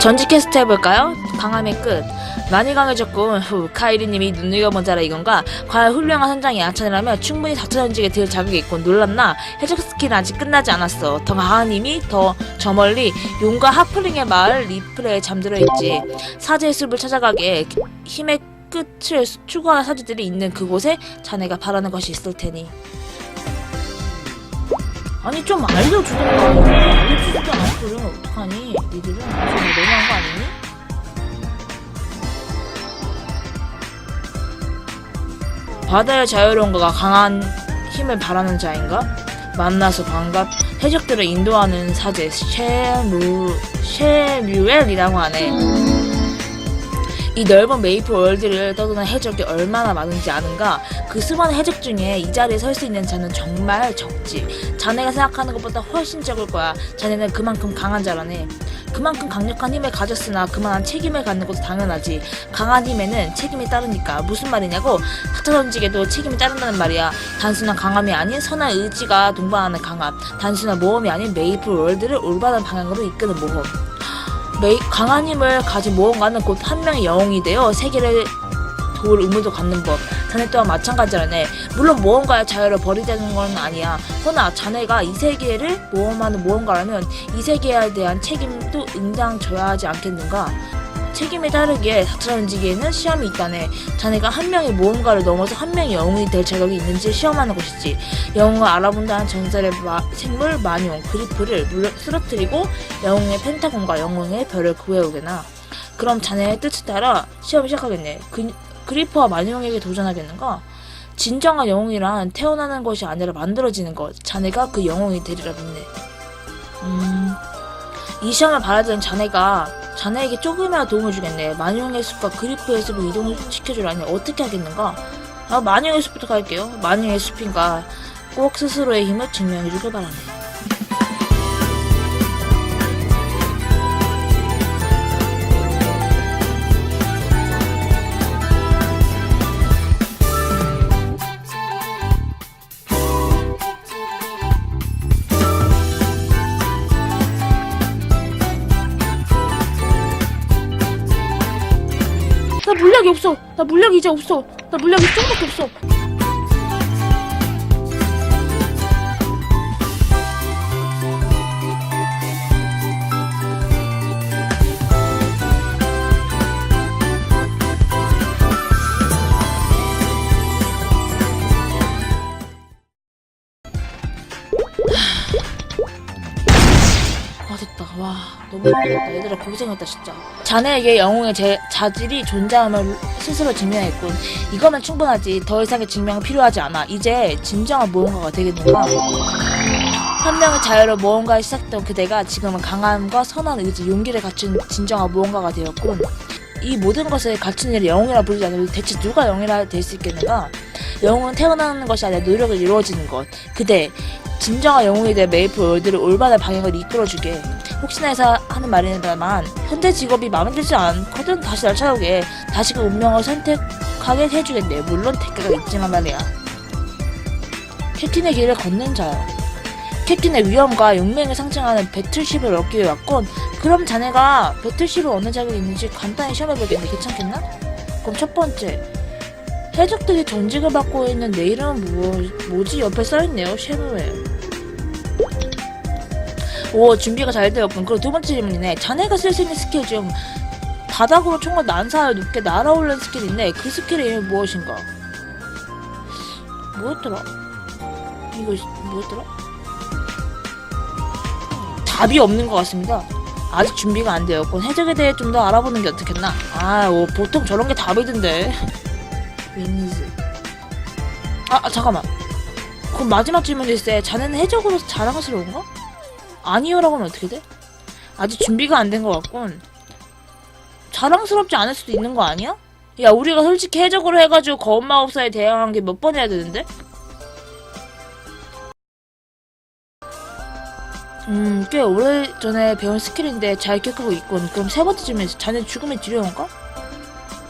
전직 캐스트 해볼까요? 강함의 끝. 많이 강해졌군. 후, 카이리님이 눈여겨본 자라 이건가? 과연 훌륭한 선장이 아차이라면 충분히 4차 전직에 들 자격이 있고 놀랐나? 해적 스킬은 아직 끝나지 않았어. 더 강한 힘이 더 저 멀리 용과 하플링의 마을 리플에 잠들어 있지. 사제의 숲을 찾아가게 힘의 끝을 추구하는 사제들이 있는 그곳에 자네가 바라는 것이 있을 테니. 아니 좀 알려주던가 알려주지도 않고 그러면 어떡하니 니들은 좀 너무한 거 아니니? 바다의 자유로움과 강한 힘을 바라는 자인가? 만나서 반갑 해적들을 인도하는 사제 셰무 셰뮤엘이라고 하네. 이 넓은 메이플 월드를 떠도는 해적이 얼마나 많은지 아는가? 그 수많은 해적 중에 이 자리에 설 수 있는 자는 정말 적지. 자네가 생각하는 것보다 훨씬 적을 거야. 자네는 그만큼 강한 자라네. 그만큼 강력한 힘을 가졌으나 그만한 책임을 갖는 것도 당연하지. 강한 힘에는 책임이 따르니까. 무슨 말이냐고? 타타 던지게도 책임이 따른다는 말이야. 단순한 강함이 아닌 선한 의지가 동반하는 강함. 단순한 모험이 아닌 메이플 월드를 올바른 방향으로 이끄는 모험. 메이, 강한 힘을 가진 모험가는 곧 한 명의 영웅이 되어 세계를 도울 의무도 갖는 법. 자네 또한 마찬가지라네. 물론 모험가의 자유를 버리자는 건 아니야. 허나 자네가 이 세계를 모험하는 모험가라면 이 세계에 대한 책임도 응당 져야 하지 않겠는가? 책임에 따르기에 4차 전지기에는 시험이 있다네. 자네가 한 명의 모험가를 넘어서 한 명의 영웅이 될 자격이 있는지 시험하는 것이지. 영웅을 알아본다는 전설의 마- 생물 마뇽 그리프를 물러 쓰러뜨리고 영웅의 펜타곤과 영웅의 별을 구해오게나. 그럼 자네의 뜻에 따라 시험 시작하겠네. 그, 그리프와 마뇽에게 도전하겠는가? 진정한 영웅이란 태어나는 것이 아니라 만들어지는 것. 자네가 그 영웅이 되리라 믿네. 음, 이 시험을 받아들인 자네가 자네에게 조금이라도 도움을 주겠네. 마뇽의 숲과 그리프의 숲을 이동시켜주라니 어떻게 하겠는가? 아, 마뇽의 숲부터 갈게요. 마뇽의 숲인가? 꼭 스스로의 힘을 증명해주길. 나 물약이 없어. 나 물약이 이제 없어. 나 물약이 조금밖에 없어. 아 됐다. 와 너무 힘들었다. 얘들아 고생했다 진짜. 자네에게 영웅의 제, 자질이 존재함을 스스로 증명했군. 이거면 충분하지. 더 이상의 증명은 필요하지 않아. 이제 진정한 모험가가 되겠는가? 한 명의 자유로 모험가에 시작된 그대가 지금은 강함과 선한 의지 용기를 갖춘 진정한 모험가가 되었군. 이 모든 것을 갖춘 이를 영웅이라 부르지 않으면 대체 누가 영웅이라 될 수 있겠는가 영웅은 태어나는 것이 아니라 노력을 이루어지는 것. 그대 진정한 영웅이 될 메이플 월드를 올바른 방향으로 이끌어주게. 혹시나 해서 하는 말이다만 현재 직업이 마음에 들지 않거든 다시 날 찾아오게. 다시 그 운명을 선택하게 해주겠네. 물론 대가가 있지만 말이야. 캡틴의 길을 걷는 자야 캡틴의 위험과 용맹을 상징하는 배틀십을 얻기 위해 왔건 그럼 자네가 배틀십을 얻는 자격이 있는지 간단히 시험해보겠네. 괜찮겠나? 그럼 첫 번째 해적들이 전직을 받고 있는 내 이름은 뭐, 뭐지? 옆에 써있네요 쉐무엘. 오 준비가 잘 되었군 그리고 두 번째 질문이네. 자네가 쓸 수 있는 스킬 중 바닥으로 총과 난사를 높게 날아오르는 스킬이 있네. 그 스킬의 이름이 무엇인가? 뭐였더라? 이거 뭐였더라? 답이 없는 것 같습니다. 아직 준비가 안 되었군 해적에 대해 좀 더 알아보는 게 어떻겠나? 아 오, 보통 저런 게 답이던데 윈즈 아, 아 잠깐만 그럼 마지막 질문일세 자네는 해적으로서 자랑스러운가? 아니요라고 하면 어떻게 돼? 아직 준비가 안 된 것 같군. 자랑스럽지 않을 수도 있는 거 아니야? 야, 우리가 솔직히 해적으로 해가지고 거운 마법사에 대항한 게 몇 번 해야 되는데? 음, 꽤 오래전에 배운 스킬인데 잘 기억하고 있군. 그럼 세 번째 질문, 자네 죽음이 두려운가?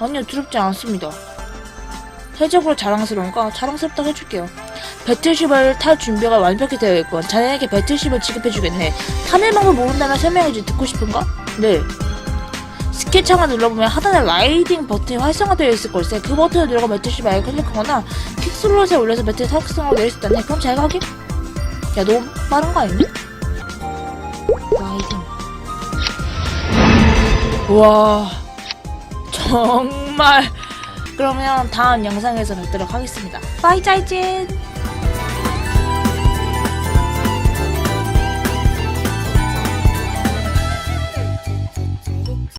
아니요, 두렵지 않습니다. 해적으로 자랑스러운가? 자랑스럽다고 해줄게요. 배틀십을 탈 준비가 완벽히 되어 있고 자네에게 배틀십을 지급해주겠네. 타는 방법 모른다면 설명해주 듣고 싶은가? 네. 스킬 창을 눌러보면 하단에 라이딩 버튼이 활성화되어 있을 걸세. 그 버튼을 누르고 매트시 말고 클릭하거나 킥슬롯에 올려서 매트를 탑승하고 내릴 수 있다네. 그럼 잘 가게. 야, 너무 빠른 거 아니니? 라이딩. 우와. 정말. 그러면 다음 영상에서 뵙도록 하겠습니다. 빠이 짜이찐!